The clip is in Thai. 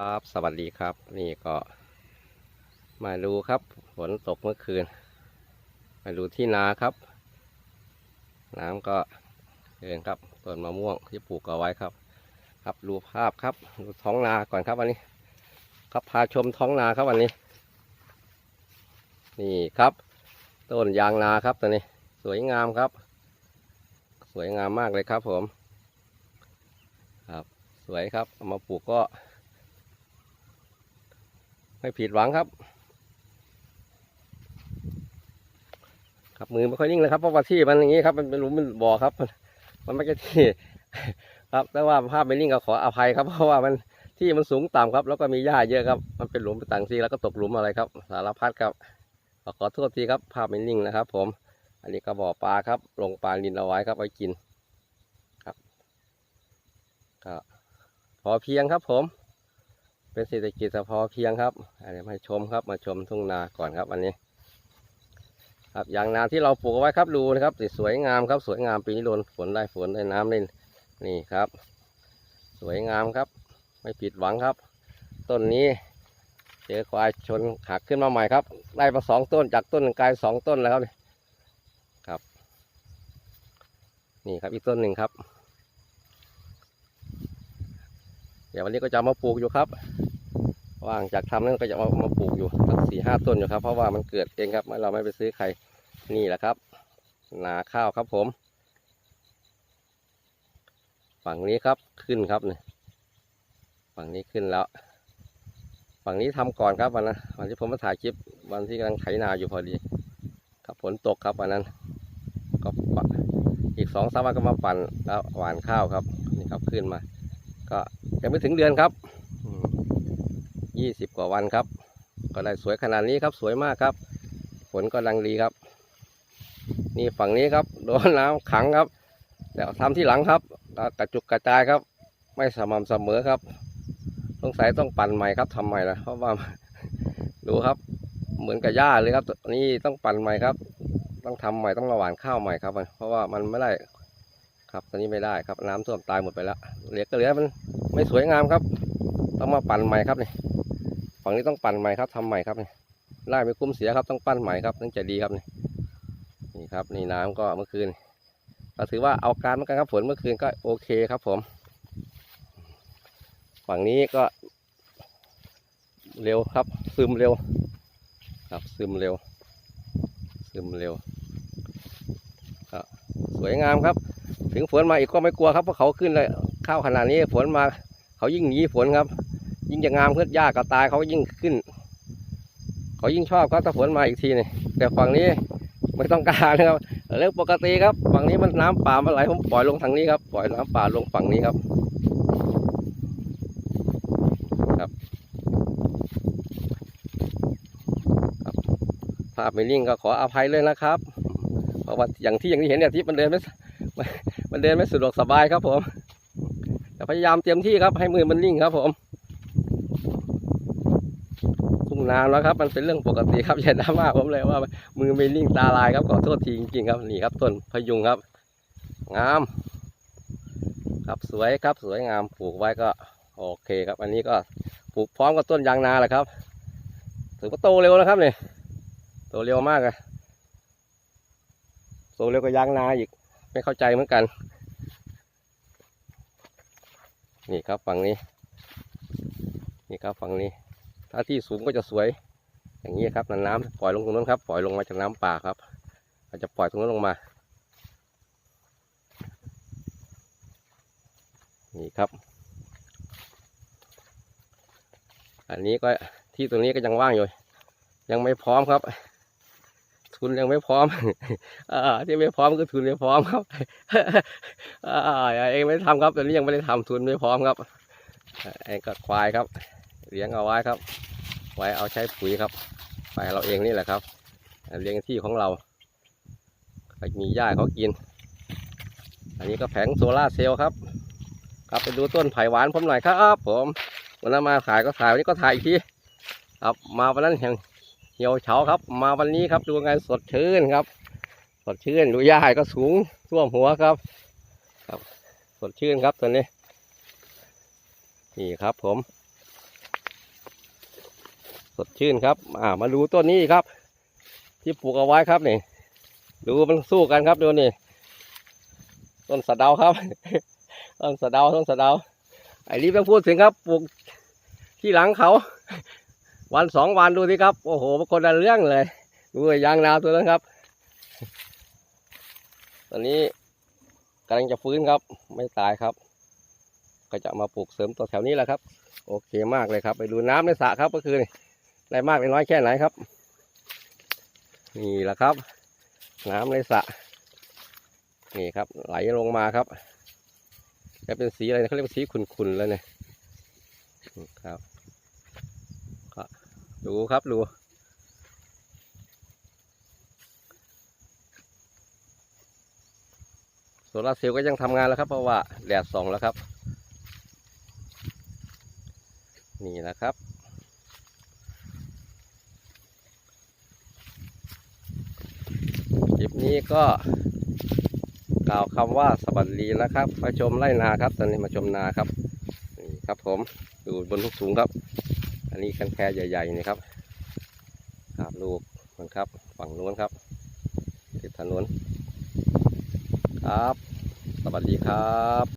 ครับสวัสดีครับ นี่ก็มาดูครับฝนตกเมื่อคืน มาดูที่นาครับ น้ำก็เดินครับต้นมะม่วงที่ปลูกเอาไว้ครับ ครับดูภาพครับดูท้องนาก่อนครับวันนี้ ครับพาชมท้องนาครับวันนี้ นี่ครับ ต้นยางนาครับตัวนี้ สวยงามครับ สวยงามมากเลยครับผม ครับสวยครับเอามาปลูกก็ ไม่ผิดหวังครับครับมือไม่ค่อยนิ่งเลยครับเพราะว่าที่มันอย่างนี้ครับมันเป็นหลุมเป็นบ่อครับ มันไม่ใช่ที่ ครับแต่ว่าภาพไม่นิ่งก็ขออภัยครับ เพราะว่ามันที่มันสูงต่ำครับ แล้วก็มีหญ้าเยอะครับ มันเป็นหลุมเป็นต่างซีแล้วก็ตกหลุมอะไรครับ สารพัดครับขอขอโทษทีครับ ภาพไม่นิ่งนะครับ ผม อันนี้ก็บ่อปลาครับ ลงปลาลินเอาไว้ครับไว้กินครับก็พอเพียงครับผม เป็นเศรษฐกิจพอเพียงครับอันนี้มาชมครับมาชมทุ่งนาก่อนครับวันนี้ ครับอย่างนาที่เราปลูกไว้ครับดูนะครับสวยงามครับสวยงามปีนี้โดนฝนได้ฝนได้น้ำได้นี่ครับ สวยงามครับ ไม่ผิดหวังครับ ต้นนี้เจอควายชนหักขึ้นมาใหม่ครับ ได้มาสองต้นจากต้นกลายสองต้นแล้วครับครับ นี่ครับอีกต้นหนึ่งครับ เดี๋ยววันนี้ก็จะมาปลูกอยู่ครับ ว่างจากทำนั้นก็จะเอามาปลูกอยู่สักสี่ห้าต้นอยู่ครับ เพราะว่ามันเกิดเองครับเราไม่ไปซื้อใครนี่แหละครับ นาข้าวครับผม ฝั่งนี้ครับขึ้นครับเนี่ยฝั่งนี้ขึ้นแล้ว ฝั่งนี้ทำก่อนครับวันนั้นวันที่ผมมาถ่ายคลิปวันที่กำลังไถนาอยู่พอดีครับฝนตกครับวันนั้นก็ปะอีกสองสามวันก็มาปั่นแล้วหวานข้าวครับนี่ครับขึ้นมา ก็ ยังไม่ถึงเดือนครับยี่สิบกว่าวันครับ ก็ได้สวยขนาดนี้ครับสวยมากครับฝนก็ดังดีครับ นี่ฝั่งนี้ครับโดนน้ำขังครับเดี๋ยวทำที่หลังครับก็กระจุกกระจายครับ ไม่สม่ำเสมอครับสงสัยต้องปั่นใหม่ครับทำใหม่ละเพราะว่าดูครับ เหมือนกับหญ้าเลยครับ นี่ต้องปั่นใหม่ครับ ต้องทำใหม่ต้องมาหว่านข้าวใหม่ครับ เพราะว่ามันไม่ได้ครับตอนนี้ไม่ได้ครับน้ำท่วมตายหมดไปแล้วเหลือก็เหลือมัน ไม่สวยงามครับ ต้องมาปั่นใหม่ครับนี่ฝั่งนี้ต้องปั่นใหม่ครับทำใหม่ครับนี่ไล่ไม่คุ้มเสียครับต้องปั้นใหม่ครับถึงจะดีครับนี่นี่ครับ นี่น้ำก็เมื่อคืนก็ถือว่าเอาการเหมือนกันครับฝนเมื่อคืนก็โอเคครับ ผม ฝั่งนี้ก็เร็วครับ ซึมเร็ว ครับซึมเร็ว ซึมเร็วสวยงามครับ ถึงฝนมาอีกก็ไม่กลัวครับเพราะเขาขึ้นเลย ข้าวขนาดนี้ฝนมาเขายิ่งหนีฝนครับ ยิ่งจะงามขึ้นยากก็ตายเขายิ่งขึ้น เขายิ่งชอบครับถ้าฝนมาอีกทีนี่แต่ฝั่งนี้ไม่ต้องการนะครับเรื่องปกติครับ ฝั่งนี้มันน้ำป่ามาไหลผมปล่อยลงทางนี้ครับ ปล่อยน้ำป่าลงฝั่งนี้ครับครับครับภาพไม่นิ่งก็ขออภัยเลยนะครับเพราะว่าอย่างที่อย่างที่เห็นเนี่ยที่มันเดินไม่มันเดินไม่สะดวกสบายครับผม แต่พยายามเตรียมที่ครับให้มือมันนิ่งครับผมทุ่งนาแล้วครับ มันเป็นเรื่องปกติครับอย่าดราม่าผมเลยว่า มือไม่นิ่งตาลายครับขอโทษทีจริงๆครับนี่ครับต้นพยุงครับ งาม ครับสวยครับสวยงามปลูกไว้ก็โอเคครับ อันนี้ก็ปลูกพร้อมกับต้นยางนาแหละครับถือว่าโตเร็วนะครับเนี่ยโตเร็วมากอะโตเร็วกว่ายางนาอีก ไม่เข้าใจเหมือนกัน นี่ครับฝั่งนี้ นี่ครับฝั่งนี้ ถ้าที่สูงก็จะสวย อย่างนี้ครับน้ำปล่อยลงตรงนั้นครับ ปล่อยลงมาจากน้ำป่าครับอาจจะปล่อยตรงนั้นลงมา นี่ครับ อันนี้ก็ที่ตรงนี้ก็ยังว่างอยู่ ยังไม่พร้อมครับ ทุนยังไม่พร้อมอ่าที่ไม่พร้อมก็ทุนไม่พร้อมครับอ่าเองไม่ได้ทำครับตอนนี้ยังไม่ได้ทำทุนไม่พร้อมครับเองก็ควายครับ เลี้ยงเอาไว้ครับ ไว้เอาใช้ปุ๋ยครับไปเราเองนี่แหละครับ เลี้ยงที่ของเราก็มีหญ้าเขากิน อันนี้ก็แผงโซล่าเซลล์ครับครับไปดูต้นไผ่หวานผมหน่อยครับ ผมวันนั้นมาถ่ายก็ถ่ายวันนี้ก็ถ่ายอีกทีครับมาวันนั้นเหี่ยว เหี่ยวเฉาครับ มาวันนี้ครับดูไงสดชื่นครับ สดชื่นดูหญ้าก็สูงท่วมหัวครับ ครับ สดชื่นครับตัวนี้ นี่ครับผม สดชื่นครับ อ่า มาดูต้นนี้ครับ ที่ปลูกเอาไว้ครับนี่ ดูมันสู้กันครับดูนี่ ต้นสะเดาครับ ต้นสะเดาต้นสะเดาไอ้นี่ต้องพูดถึงครับปลูกที่หลังเขา วันสองวันดูสิครับ โอ้โหคนละเรื่องเลยดูยางนาตัวนั้นครับ ตอนนี้กำลังจะฟื้นครับ ไม่ตายครับ ก็จะมาปลูกเสริมตัวแถวนี้แหละครับ โอเคมากเลยครับ ไปดูน้ำในสระครับก็คือได้มากได้น้อยแค่ไหนครับ นี่แหละครับ น้ำในสระนี่ครับ ไหลลงมาครับจะเป็นสีอะไรเขาเรียกว่าสีขุ่นๆแล้วเนี่ยครับ ดูครับดูโซลาร์เซลล์ก็ยังทำงานแล้วครับ เพราะว่าแดดส่องแล้วครับ นี่นะครับคลิปนี้ก็กล่าวคำว่าสวัสดีนะครับมาชมไร่นาครับตอนนี้มาชมนาครับนี่ครับผมอยู่บนทุกสูงครับ อันนี้กันแครใหญ่ๆนะครับขาบลูกมันครับ ฝั่งนู้นครับ ติดถนน ครับ สวัสดีครับ